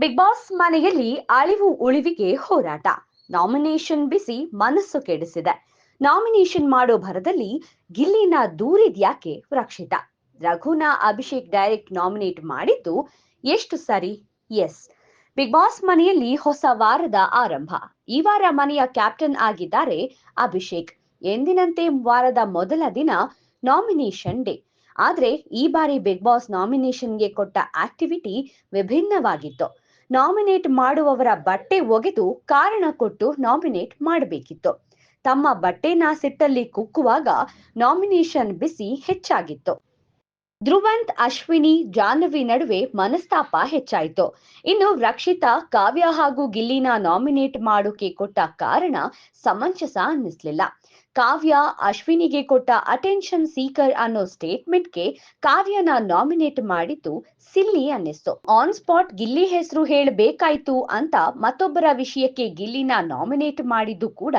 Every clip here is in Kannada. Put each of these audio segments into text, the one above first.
ಬಿಗ್ ಬಾಸ್ ಮನೆಯಲ್ಲಿ ಅಳಿವು ಉಳಿವಿಗೆ ಹೋರಾಟ. ನಾಮಿನೇಷನ್ ಬಿಸಿ ಮನಸ್ಸು ಕೆಡಿಸಿದೆ. ನಾಮಿನೇಷನ್ ಮಾಡೋ ಭರದಲ್ಲಿ ಗಿಲ್ಲಿನ ದೂರಿದ್ಯಾಕೆ ರಕ್ಷಿತ? ರಘುನ ಅಭಿಷೇಕ್ ಡೈರೆಕ್ಟ್ ನಾಮಿನೇಟ್ ಮಾಡಿದ್ದು ಎಷ್ಟು ಸರಿ? ಎಸ್ ಬಿಗ್ ಬಾಸ್ ಮನೆಯಲ್ಲಿ ಹೊಸ ವಾರದ ಆರಂಭ. ಈ ವಾರ ಮನೆಯ ಕ್ಯಾಪ್ಟನ್ ಆಗಿದ್ದಾರೆ ಅಭಿಷೇಕ್. ಎಂದಿನಂತೆ ವಾರದ ಮೊದಲ ದಿನ ನಾಮಿನೇಷನ್ ಡೇ ಆದ್ರೆ ಈ ಬಾರಿ ಬಿಗ್ ಬಾಸ್ ನಾಮಿನೇಷನ್ಗೆ ಕೊಟ್ಟ ಆಕ್ಟಿವಿಟಿ ವಿಭಿನ್ನವಾಗಿತ್ತು. ನಾಮಿನೇಟ್ ಮಾಡುವವರ ಬಟ್ಟೆ ಒಗೆದು ಕಾರಣ ಕೊಟ್ಟು ನಾಮಿನೇಟ್ ಮಾಡಬೇಕಿತ್ತು. ತಮ್ಮ ಬಟ್ಟೆನ ಸಿಟ್ಟಲ್ಲಿ ಕುಕ್ಕುವಾಗ ನಾಮಿನೇಷನ್ ಬಿಸಿ ಹೆಚ್ಚಾಗಿತ್ತು. ಧ್ರುವಂತ್, ಅಶ್ವಿನಿ, ಜಾಹ್ನವಿ ನಡುವೆ ಮನಸ್ತಾಪ ಹೆಚ್ಚಾಯಿತು. ಇನ್ನು ರಕ್ಷಿತಾ, ಕಾವ್ಯ ಹಾಗೂ ಗಿಲ್ಲಿನ ನಾಮಿನೇಟ್ ಮಾಡೋಕೆ ಕೊಟ್ಟ ಕಾರಣ ಸಮಂಜಸ ಅನ್ನಿಸ್ಲಿಲ್ಲ. ಕಾವ್ಯ ಅಶ್ವಿನಿಗೆ ಕೊಟ್ಟ ಅಟೆನ್ಷನ್ ಸೀಕರ್ ಅನ್ನೋ ಸ್ಟೇಟ್ಮೆಂಟ್ಗೆ ಕಾವ್ಯನ ನಾಮಿನೇಟ್ ಮಾಡಿದ್ದು ಸಿಲ್ಲಿ ಅನ್ನಿಸ್ತು. ಆನ್ ಸ್ಪಾಟ್ ಗಿಲ್ಲಿ ಹೆಸರು ಹೇಳಬೇಕಾಯ್ತು ಅಂತ ಮತ್ತೊಬ್ಬರ ವಿಷಯಕ್ಕೆ ಗಿಲ್ಲಿನ ನಾಮಿನೇಟ್ ಮಾಡಿದ್ದು ಕೂಡ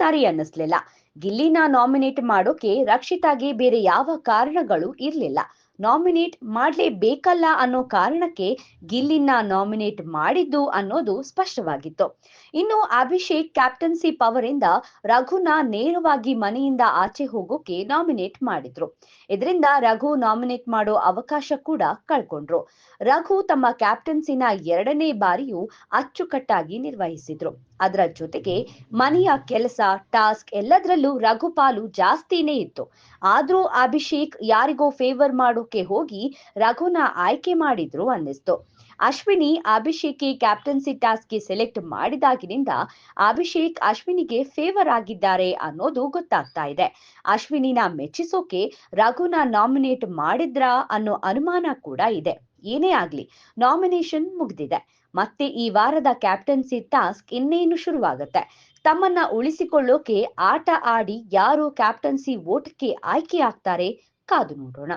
ಸರಿ ಅನ್ನಿಸ್ಲಿಲ್ಲ. ಗಿಲ್ಲಿನ ನಾಮಿನೇಟ್ ಮಾಡೋಕೆ ರಕ್ಷಿತಾಗೆ ಬೇರೆ ಯಾವ ಕಾರಣಗಳು ಇರ್ಲಿಲ್ಲ. ನಾಮಿನೇಟ್ ಮಾಡಲೇಬೇಕಲ್ಲ ಅನ್ನೋ ಕಾರಣಕ್ಕೆ ಗಿಲ್ಲಿನ ನಾಮಿನೇಟ್ ಮಾಡಿದ್ದು ಅನ್ನೋದು ಸ್ಪಷ್ಟವಾಗಿತ್ತು. ಇನ್ನು ಅಭಿಷೇಕ್ ಕ್ಯಾಪ್ಟನ್ಸಿ ಪವರ್ ಇಂದ ರಘುನ ನೇರವಾಗಿ ಮನೆಯಿಂದ ಆಚೆ ಹೋಗೋಕೆ ನಾಮಿನೇಟ್ ಮಾಡಿದ್ರು. ಇದರಿಂದ ರಘು ನಾಮಿನೇಟ್ ಮಾಡೋ ಅವಕಾಶ ಕೂಡ ಕಳ್ಕೊಂಡ್ರು. ರಘು ತಮ್ಮ ಕ್ಯಾಪ್ಟನ್ಸಿನ ಎರಡನೇ ಬಾರಿಯೂ ಅಚ್ಚುಕಟ್ಟಾಗಿ ನಿರ್ವಹಿಸಿದ್ರು. ಅದರ ಜೊತೆಗೆ ಮನೆಯ ಕೆಲಸ, ಟಾಸ್ಕ್ ಎಲ್ಲದರಲ್ಲೂ ರಘುಪಾಲು ಜಾಸ್ತಿನೇ ಇತ್ತು. ಆದ್ರೂ ಅಭಿಷೇಕ್ ಯಾರಿಗೋ ಫೇವರ್ ಮಾಡೋಕೆ ಹೋಗಿ ರಘುನ ಆಯ್ಕೆ ಮಾಡಿದ್ರು ಅನ್ನಿಸ್ತು. ಅಶ್ವಿನಿ ಅಭಿಷೇಕ್ಗೆ ಕ್ಯಾಪ್ಟನ್ಸಿ ಟಾಸ್ಕ್ಗೆ ಸೆಲೆಕ್ಟ್ ಮಾಡಿದಾಗಿನಿಂದ ಅಭಿಷೇಕ್ ಅಶ್ವಿನಿಗೆ ಫೇವರ್ ಆಗಿದ್ದಾರೆ ಅನ್ನೋದು ಗೊತ್ತಾಗ್ತಾ ಇದೆ. ಅಶ್ವಿನಿನ ಮೆಚ್ಚಿಸೋಕೆ ರಘುನ ನಾಮಿನೇಟ್ ಮಾಡಿದ್ರಾ ಅನ್ನೋ ಅನುಮಾನ ಕೂಡ ಇದೆ. ಏನೇ ಆಗ್ಲಿ ನಾಮಿನೇಷನ್ ಮುಗ್ದಿದೆ. ಮತ್ತೆ ಈ ವಾರದ ಕ್ಯಾಪ್ಟನ್ಸಿ ಟಾಸ್ಕ್ ಇನ್ನೇನು ಶುರುವಾಗುತ್ತೆ? ತಮ್ಮನ್ನ ಉಳಿಸಿಕೊಳ್ಳೋಕೆ ಆಟ ಆಡಿ ಯಾರು ಕ್ಯಾಪ್ಟನ್ಸಿ ಓಟ್ಗೆ ಆಯ್ಕೆ ಆಗ್ತಾರೆ ಕಾದು ನೋಡೋಣ.